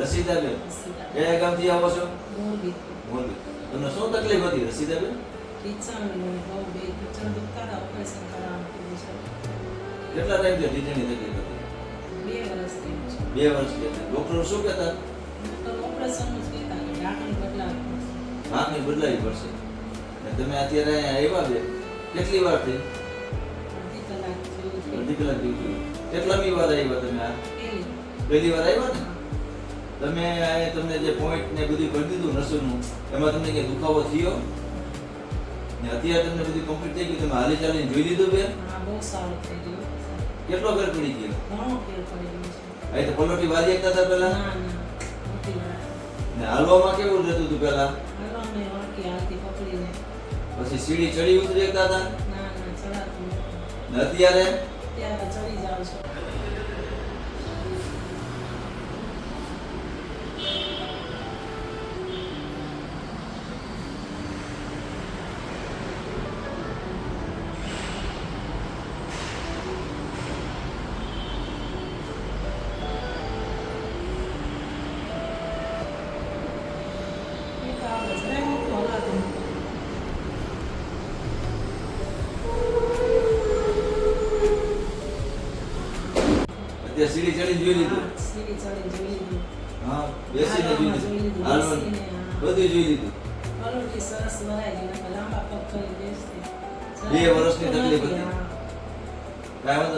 રસીદાબેન કયા ગામથી આવો છો? મોરબી. તમને શું તકલીફ હતી રસીદાબેન કેટલા ટાઈમથી ટીચરની તકલીફ હતી? બે વર્ષથી ડોક્ટર શું કહેતા? ભાગની. બદલાવી પડશે. તમે અત્યારે અહીંયા આવ્યા બે. કેટલી વાર થઈ? અડધી કલાક જેવું કેટલામી વાર આવ્યા તમે આ. પહેલી વાર આવ્યા ને? તમે આ તમને જે પોઈન્ટ ને બધું કરી દીધું નસોનું એમાં તમને કઈ દુખાવો થયો? ને અત્યારે તમને બધું કમ્પ્લીટ થઈ ગયું તમે હાલી ચાલીને જોઈ લીધું બેન? કેટલો ફેર પડી ગયો? અહીં તો પલોટી વાલી એકતા હતા પહેલા? ના હાલવામાં કેવું રહેતું હતું પહેલા? પછી સીડી ચડી ઉતરી એકતા હતા? ના અત્યારે? ત્યારે ચડી જાવ છો. અત્યારે સીડી ચડી જોઈ લીધું સીડી ચડી જોઈ લીધું. હા બેસીને જોઈ લીધું. બધું જોઈ લીધું સરસ ભરાઈ ગઈ લાંબા પગ કરી બેસતી. બે વર્ષની તકલીફ હતી. કાંઈ વાંધો